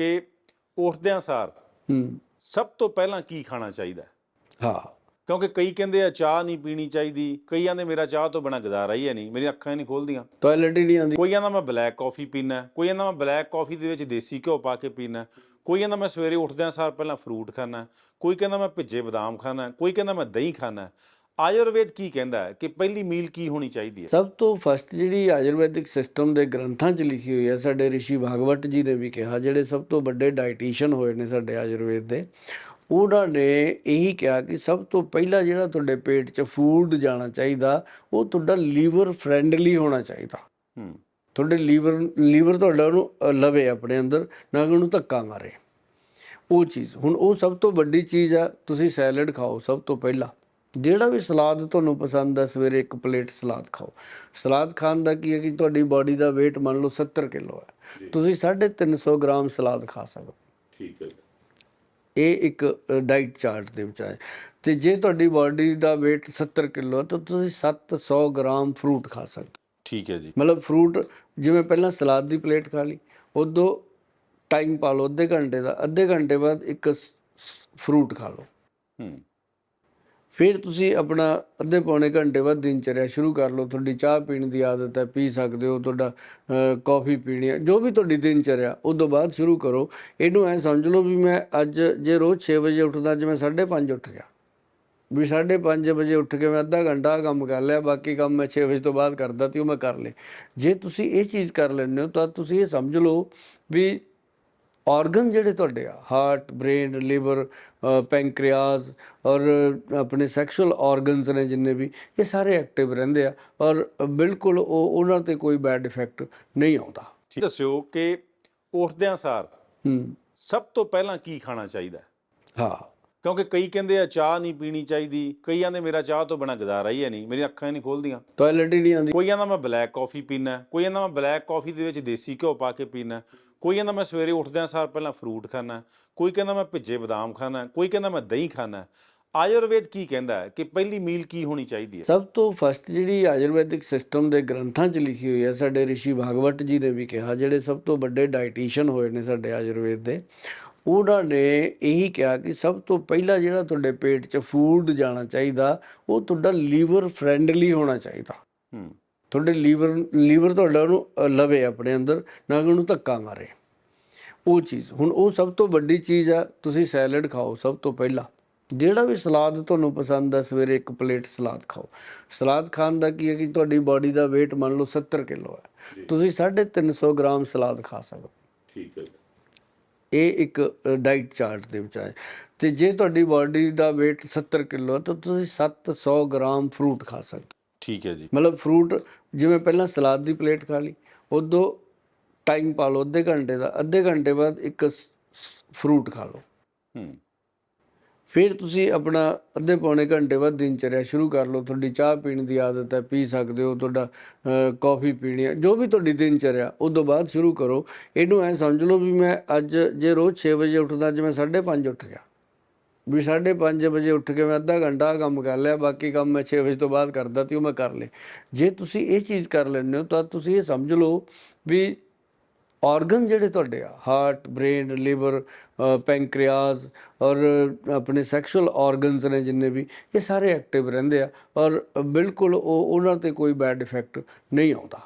ਕਿ ਉੱਠਦਿਆਂ ਸਾਰ ਸਭ ਤੋਂ ਪਹਿਲਾਂ ਕੀ ਖਾਣਾ ਚਾਹੀਦਾ? ਹੈ? ਹਾਂ ਕਿਉਂਕਿ ਕਈ ਕਹਿੰਦੇ ਆ ਚਾਹ ਨਹੀਂ ਪੀਣੀ ਚਾਹੀਦੀ। ਕਈ ਕਹਿੰਦੇ ਮੇਰਾ ਚਾਹ ਤੋਂ ਬਿਨਾ ਗੁਜ਼ਾਰਾ ਹੀ ਹੈ ਨਹੀਂ। ਮੇਰੀਆਂ ਅੱਖਾਂ ਹੀ ਨਹੀਂ ਖੋਲਦੀਆਂ। ਟਾਇਲਟ ਹੀ ਨਹੀਂ ਆਉਂਦੀ ਕੋਈ ਕਹਿੰਦਾ ਮੈਂ ਬਲੈਕ ਕਾਫੀ ਪੀਣਾ ਕੋਈ ਕਹਿੰਦਾ ਮੈਂ ਬਲੈਕ ਕਾਫੀ ਦੇ ਵਿੱਚ ਦੇਸੀ ਘਿਓ ਪਾ ਕੇ ਪੀਣਾ ਕੋਈ ਕਹਿੰਦਾ ਮੈਂ ਸਵੇਰੇ ਉੱਠਦਿਆਂ ਸਾਰ ਪਹਿਲਾਂ ਫਰੂਟ ਖਾਣਾ ਕੋਈ ਕਹਿੰਦਾ ਮੈਂ ਭਿੱਜੇ ਬਦਾਮ ਖਾਣਾ ਕੋਈ ਕਹਿੰਦਾ ਮੈਂ ਦਹੀਂ ਖਾਣਾ ਆਯੁਰਵੇਦ ਕੀ ਕਹਿੰਦਾ ਹੈ ਕਿ ਪਹਿਲੀ ਮੀਲ ਕੀ ਹੋਣੀ ਚਾਹੀਦੀ ਹੈ? ਸਭ ਤੋਂ ਫਸਟ ਜਿਹੜੀ ਆਯੁਰਵੈਦਿਕ ਸਿਸਟਮ ਦੇ ਗ੍ਰੰਥਾਂ 'ਚ ਲਿਖੀ ਹੋਈ ਹੈ ਸਾਡੇ ઋષਿ ਭਾਗਵਤ ਜੀ ਨੇ ਵੀ ਕਿਹਾ ਜਿਹੜੇ ਸਭ ਤੋਂ ਵੱਡੇ ਡਾਈਟੀਸ਼ੀਅਨ ਹੋਏ ਨੇ ਸਾਡੇ ਆਯੁਰਵੇਦ ਦੇ ਉਹਨਾਂ ਨੇ ਇਹੀ ਕਿਹਾ ਕਿ ਸਭ ਤੋਂ ਪਹਿਲਾਂ ਜਿਹੜਾ ਤੁਹਾਡੇ ਪੇਟ 'ਚ ਫੂਡ ਜਾਣਾ ਚਾਹੀਦਾ ਉਹ ਤੁਹਾਡਾ ਲੀਵਰ ਫ੍ਰੈਂਡਲੀ ਹੋਣਾ ਚਾਹੀਦਾ। ਹੂੰ। ਤੁਹਾਡੇ ਲੀਵਰ ਲੀਵਰ ਤੁਹਾਡਾ ਉਹਨੂੰ ਅ, ਲਵੇ ਆਪਣੇ ਅੰਦਰ ਨਾ ਕਿ ਉਹਨੂੰ ਧੱਕਾ ਮਾਰੇ। ਉਹ ਚੀਜ਼ ਹੁਣ ਉਹ ਸਭ ਤੋਂ ਵੱਡੀ ਚੀਜ਼ ਆ ਤੁਸੀਂ ਸੈਲਡ ਖਾਓ ਸਭ ਤੋਂ ਪਹਿਲਾਂ। ਜਿਹੜਾ ਵੀ ਸਲਾਦ ਤੁਹਾਨੂੰ ਪਸੰਦ ਆ ਸਵੇਰੇ ਇੱਕ ਪਲੇਟ ਸਲਾਦ ਖਾਓ। ਸਲਾਦ ਖਾਣ ਦਾ ਕੀ ਹੈ ਕਿ ਤੁਹਾਡੀ ਬਾਡੀ ਦਾ weight ਮੰਨ ਲਓ 70 ਕਿਲੋ ਹੈ। ਤੁਸੀਂ 350 ਗ੍ਰਾਮ ਸਲਾਦ ਖਾ ਸਕਦੇ ਹੋ। ਠੀਕ ਹੈ ਇਹ ਇੱਕ ਡਾਈਟ ਚਾਰਟ ਦੇ ਵਿੱਚ ਹੈ ਤੇ ਜੇ ਤੁਹਾਡੀ ਬਾਡੀ ਦਾ weight 70 ਕਿਲੋ ਹੈ ਤਾਂ ਤੁਸੀਂ 700 ਗ੍ਰਾਮ ਫਰੂਟ ਖਾ ਸਕਦੇ ਹੋ। ਠੀਕ ਹੈ ਜੀ। ਮਤਲਬ ਫਰੂਟ ਜਿਵੇਂ ਪਹਿਲਾਂ ਸਲਾਦ ਦੀ ਪਲੇਟ ਖਾ ਲਈ ਉਦੋਂ ਟਾਈਮ ਪਾ ਲਓ ਅੱਧੇ ਘੰਟੇ ਦਾ ਅੱਧੇ ਘੰਟੇ ਬਾਅਦ ਇੱਕ ਫਰੂਟ ਖਾ ਲਓ। ਹੂੰ। ਫਿਰ ਤੁਸੀਂ ਆਪਣਾ ਅੱਧੇ ਪੌਣੇ ਘੰਟੇ ਬਾਅਦ ਦਿਨਚਰਿਆ ਸ਼ੁਰੂ ਕਰ ਲਓ। ਤੁਹਾਡੀ ਚਾਹ ਪੀਣ ਦੀ ਆਦਤ ਹੈ, ਪੀ ਸਕਦੇ ਹੋ, ਤੁਹਾਡਾ ਕਾਫੀ ਪੀਣੀ ਹੈ, ਜੋ ਵੀ ਤੁਹਾਡੀ ਦਿਨਚਰਿਆ ਉਦੋਂ ਬਾਅਦ ਸ਼ੁਰੂ ਕਰੋ। ਇਹਨੂੰ ਐ ਸਮਝ ਲਓ ਵੀ ਮੈਂ ਅੱਜ ਜੇ ਰੋਜ਼ 6 ਵਜੇ ਉੱਠਦਾ, ਅੱਜ ਮੈਂ 5:30 ਉੱਠ ਗਿਆ। ਵੀ 5:30 ਵਜੇ ਉੱਠ ਕੇ ਮੈਂ ਅੱਧਾ ਘੰਟਾ ਕੰਮ ਕਰ ਲਿਆ, ਬਾਕੀ ਕੰਮ ਮੈਂ 6 ਵਜੇ ਤੋਂ ਬਾਅਦ ਕਰਦਾ ਤੇ ਉਹ ਮੈਂ ਕਰ ਲੇ ਜੇ ਤੁਸੀਂ ਇਹ ਚੀਜ਼ ਕਰ ਲੈਂਦੇ ਹੋ, ਤਾਂ ਤੁਸੀਂ ਇਹ ਸਮਝ ਲਓ ਵੀ ਆਰਗਨ ਜਿਹੜੇ ਤੁਹਾਡੇ ਆ ਹਾਰਟ ਬ੍ਰੇਨ ਲਿਵਰ ਪੈਂਕ੍ਰੀਆਸ ਔਰ ਆਪਣੇ ਸੈਕਸ਼ੂਅਲ ਆਰਗਨਸ ਨੇ ਜਿੰਨੇ ਵੀ ਇਹ ਸਾਰੇ ਐਕਟਿਵ ਰਹਿੰਦੇ ਆ ਔਰ ਬਿਲਕੁਲ ਉਹ ਉਹਨਾਂ ਤੇ ਕੋਈ ਬੈਡ ਇਫੈਕਟ ਨਹੀਂ ਆਉਂਦਾ। ਠੀਕ ਦੱਸਿਓ ਕਿ ਉੱਠਦਿਆਂ ਸਾਰ ਹੂੰ। ਸਭ ਤੋਂ ਪਹਿਲਾਂ ਕੀ ਖਾਣਾ ਚਾਹੀਦਾ? ਹੈ? ਕਿਉਂਕਿ ਕਈ ਕਹਿੰਦੇ ਆ ਚਾਹ ਨਹੀਂ ਪੀਣੀ ਚਾਹੀਦੀ ਕਈ ਕਹਿੰਦੇ ਮੇਰਾ ਚਾਹ ਤੋਂ ਬਿਨਾ ਗੁਜ਼ਾਰਾ ਹੀ ਹੈ ਨਹੀਂ ਮੇਰੀਆਂ ਅੱਖਾਂ ਹੀ ਨਹੀਂ ਖੋਲਦੀਆਂ। ਟਾਇਲਟ ਹੀ ਨਹੀਂ ਆਉਂਦੀ। ਕੋਈ ਕਹਿੰਦਾ ਮੈਂ ਬਲੈਕ ਕਾਫੀ ਪੀਣਾ ਕੋਈ ਕਹਿੰਦਾ ਮੈਂ ਬਲੈਕ ਕਾਫੀ ਦੇ ਵਿੱਚ ਦੇਸੀ ਘਿਓ ਪਾ ਕੇ ਪੀਣਾ ਕੋਈ ਕਹਿੰਦਾ ਮੈਂ ਸਵੇਰੇ ਉੱਠਦਿਆਂ ਸਾਰ ਪਹਿਲਾਂ ਫਰੂਟ ਖਾਣਾ ਕੋਈ ਕਹਿੰਦਾ ਮੈਂ ਭਿੱਜੇ ਬਦਾਮ ਖਾਣਾ ਕੋਈ ਕਹਿੰਦਾ ਮੈਂ ਦਹੀਂ ਖਾਣਾ ਆਯੁਰਵੇਦ ਕੀ ਕਹਿੰਦਾ ਹੈ ਕਿ ਪਹਿਲੀ ਮੀਲ ਕੀ ਹੋਣੀ ਚਾਹੀਦੀ ਹੈ? ਸਭ ਤੋਂ ਫਸਟ ਜਿਹੜੀ ਆਯੁਰਵੈਦਿਕ ਸਿਸਟਮ ਦੇ ਗ੍ਰੰਥਾਂ 'ਚ ਲਿਖੀ ਹੋਈ ਹੈ ਸਾਡੇ ઋષਿ ਭਾਗਵਤ ਜੀ ਨੇ ਵੀ ਕਿਹਾ ਜਿਹੜੇ ਸਭ ਤੋਂ ਵੱਡੇ ਡਾਈਟੀਸ਼ੀਅਨ ਹੋਏ ਨੇ ਸਾਡੇ ਆਯੁਰਵੇਦ ਦੇ ਉਹਨਾਂ ਨੇ ਇਹੀ ਕਿਹਾ ਕਿ ਸਭ ਤੋਂ ਪਹਿਲਾਂ ਜਿਹੜਾ ਤੁਹਾਡੇ ਪੇਟ 'ਚ ਫੂਡ ਜਾਣਾ ਚਾਹੀਦਾ ਉਹ ਤੁਹਾਡਾ ਲੀਵਰ ਫ੍ਰੈਂਡਲੀ ਹੋਣਾ ਚਾਹੀਦਾ। ਹੂੰ। ਤੁਹਾਡੇ ਲੀਵਰ ਲੀਵਰ ਤੁਹਾਡਾ ਉਹਨੂੰ ਅ, ਲਵੇ ਆਪਣੇ ਅੰਦਰ ਨਾ ਕਿ ਉਹਨੂੰ ਧੱਕਾ ਮਾਰੇ। ਉਹ ਚੀਜ਼ ਹੁਣ ਉਹ ਸਭ ਤੋਂ ਵੱਡੀ ਚੀਜ਼ ਆ ਤੁਸੀਂ ਸੈਲਡ ਖਾਓ ਸਭ ਤੋਂ ਪਹਿਲਾਂ। ਜਿਹੜਾ ਵੀ ਸਲਾਦ ਤੁਹਾਨੂੰ ਪਸੰਦ ਆ ਸਵੇਰੇ ਇੱਕ ਪਲੇਟ ਸਲਾਦ ਖਾਓ। ਸਲਾਦ ਖਾਣ ਦਾ ਕੀ ਹੈ ਕਿ ਤੁਹਾਡੀ ਬਾਡੀ ਦਾ weight ਮੰਨ ਲਓ 70 ਕਿਲੋ ਹੈ ਤੁਸੀਂ 350 ਗ੍ਰਾਮ ਸਲਾਦ ਖਾ ਸਕਦੇ ਹੈ। ਇਹ ਇੱਕ ਡਾਈਟ ਚਾਰਟ ਦੇ ਵਿੱਚ ਹੈ ਤੇ ਜੇ ਤੁਹਾਡੀ ਬਾਡੀ ਦਾ weight 70 ਕਿਲੋ ਹੈ ਤਾਂ ਤੁਸੀਂ 700 ਗ੍ਰਾਮ ਫਰੂਟ ਖਾ ਸਕਦੇ। ਠੀਕ ਹੈ ਜੀ। ਮਤਲਬ ਫਰੂਟ ਜਿਵੇਂ ਪਹਿਲਾਂ ਸਲਾਦ ਦੀ ਪਲੇਟ ਖਾ ਲਈ ਉਦੋਂ ਟਾਈਮ ਪਾ ਲਓ ਅੱਧੇ ਘੰਟੇ ਦਾ ਅੱਧੇ ਘੰਟੇ ਬਾਅਦ ਇੱਕ ਫਰੂਟ ਖਾ ਲਓ। ਹੂੰ। ਫਿਰ ਤੁਸੀਂ ਆਪਣਾ ਅੱਧੇ ਪੌਣੇ ਘੰਟੇ ਬਾਅਦ ਦਿਨਚਰਿਆ ਸ਼ੁਰੂ ਕਰ ਲਓ। ਤੁਹਾਡੀ ਚਾਹ ਪੀਣ ਦੀ ਆਦਤ ਹੈ, ਪੀ ਸਕਦੇ ਹੋ, ਤੁਹਾਡਾ ਕਾਫੀ ਪੀਣੀ ਹੈ, ਜੋ ਵੀ ਤੁਹਾਡੀ ਦਿਨਚਰਿਆ ਉਦੋਂ ਬਾਅਦ ਸ਼ੁਰੂ ਕਰੋ। ਇਹਨੂੰ ਐ ਸਮਝ ਲਓ ਵੀ ਮੈਂ ਅੱਜ ਜੇ ਰੋਜ਼ 6 ਵਜੇ ਉੱਠਦਾ, ਅੱਜ ਮੈਂ 5:30 ਉੱਠ ਗਿਆ। ਵੀ 5:30 ਵਜੇ ਉੱਠ ਕੇ ਮੈਂ ਅੱਧਾ ਘੰਟਾ ਕੰਮ ਕਰ ਲਿਆ, ਬਾਕੀ ਕੰਮ ਮੈਂ 6 ਵਜੇ ਤੋਂ ਬਾਅਦ ਕਰਦਾ ਤੇ ਉਹ ਮੈਂ ਕਰ ਲੇ ਜੇ ਤੁਸੀਂ ਇਹ ਚੀਜ਼ ਕਰ ਲੈਂਦੇ ਹੋ, ਤਾਂ ਤੁਸੀਂ ਇਹ ਸਮਝ ਲਓ ਵੀ ਆਰਗਨ ਜਿਹੜੇ ਤੁਹਾਡੇ ਆ ਹਾਰਟ ਬ੍ਰੇਨ ਲਿਵਰ ਪੈਂਕ੍ਰੀਆਸ ਔਰ ਆਪਣੇ ਸੈਕਸ਼ੂਅਲ ਆਰਗਨਸ ਨੇ ਜਿੰਨੇ ਵੀ, ਇਹ ਸਾਰੇ ਐਕਟਿਵ ਰਹਿੰਦੇ ਆ ਔਰ ਬਿਲਕੁਲ ਉਹ, ਉਹਨਾਂ ਤੇ ਕੋਈ ਬੈਡ ਇਫੈਕਟ ਨਹੀਂ ਆਉਂਦਾ।